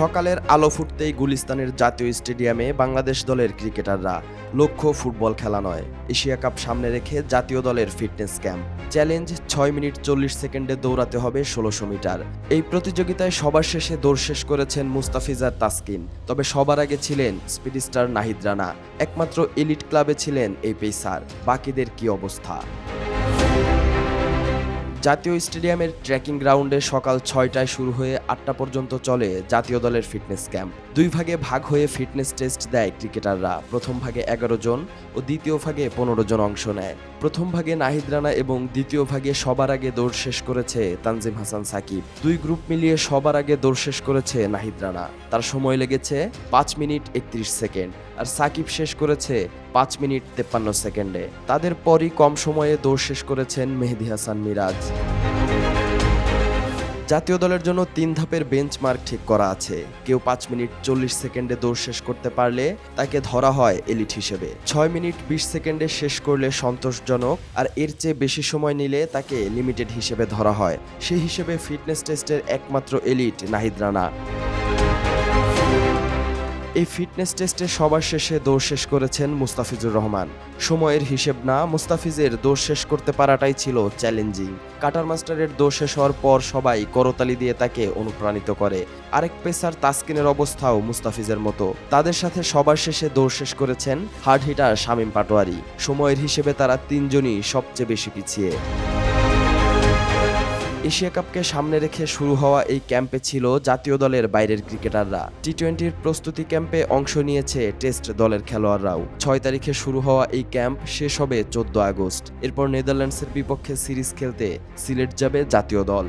সকালের আলো ফুটতেই গুলিস্তানের জাতীয় স্টেডিয়ামে বাংলাদেশ দলের ক্রিকেটাররা লক্ষ্য ফুটবল খেলা নয়। এশিয়া কাপ সামনে রেখে জাতীয় দলের ফিটনেস ক্যাম্প। চ্যালেঞ্জ ছয় মিনিট চল্লিশ সেকেন্ডে দৌড়াতে হবে ষোলোশো মিটার। এই প্রতিযোগিতায় সবার শেষে দৌড় শেষ করেছেন মুস্তাফিজার তাসকিন। তবে সবার আগে ছিলেন স্পিডিস্টার নাহিদ রানা। একমাত্র এলিট ক্লাবে ছিলেন এই পেসার বাকিদের কি অবস্থা? জাতীয় স্টেডিয়ামের ট্রেকিং গ্রাউন্ডে সকাল ছয়টায় শুরু হয়ে আটটা পর্যন্ত চলে জাতীয় দলের ফিটনেস ক্যাম্প। দুই ভাগে ভাগ হয়ে ফিটনেস টেস্ট দেয় ক্রিকেটাররা। প্রথম ভাগে এগারো জন ও দ্বিতীয় ভাগে পনেরো জন অংশ নেয়। প্রথম ভাগে নাহিদ রানা এবং দ্বিতীয় ভাগে সবার আগে দৌড় শেষ করেছে তানজিম হাসান সাকিব। দুই গ্রুপ মিলিয়ে সবার আগে দৌড় শেষ করেছে নাহিদ রানা। তার সময় লেগেছে পাঁচ মিনিট একত্রিশ সেকেন্ড। আর সাকিব শেষ করেছে পাঁচ মিনিট তেপ্পান্ন সেকেন্ডে। তাদের পরই কম সময়ে দৌড় শেষ করেছেন মেহেদি হাসান মিরাজ। জাতীয় দলের জন্য তিন ধাপের বেঞ্চমার্ক ঠিক করা আছে। কেউ পাঁচ মিনিট চল্লিশ সেকেন্ডে দৌড় শেষ করতে পারলে তাকে ধরা হয় এলিট হিসেবে। ছয় মিনিট বিশ সেকেন্ডে শেষ করলে সন্তোষজনক, আর এর চেয়ে বেশি সময় নিলে তাকে লিমিটেড হিসেবে ধরা হয়। সেই হিসেবে ফিটনেস টেস্টের একমাত্র এলিট নাহিদ রানা। এই ফিটনেস টেস্টে সবার শেষে দৌড় শেষ করেছেন মুস্তাফিজুর রহমান। সময়ের হিসেব না, মুস্তাফিজের দৌড় শেষ করতে পারাটাই ছিল চ্যালেঞ্জিং। কাটার মাস্টারের দৌড় শেষ হওয়ার পর সবাই করতালি দিয়ে তাকে অনুপ্রাণিত করে। আরেক পেসার তাসকিনের অবস্থাও মুস্তাফিজের মতো। তাদের সাথে সবার শেষে দৌড় শেষ করেছেন হার্ড হিটার শামীম পাটোয়ারি। সময়ের হিসেবে তারা তিনজনই সবচেয়ে বেশি পিছিয়ে। এশিয়া কাপকে সামনে রেখে শুরু হওয়া এই ক্যাম্পে ছিল জাতীয় দলের বাইরের ক্রিকেটাররা। টি টোয়েন্টির প্রস্তুতি ক্যাম্পে অংশ নিয়েছে টেস্ট দলের খেলোয়াড়রাও। ছয় তারিখে শুরু হওয়া এই ক্যাম্প শেষ হবে চোদ্দ আগস্ট। এরপর নেদারল্যান্ডসের বিপক্ষে সিরিজ খেলতে সিলেট যাবে জাতীয় দল।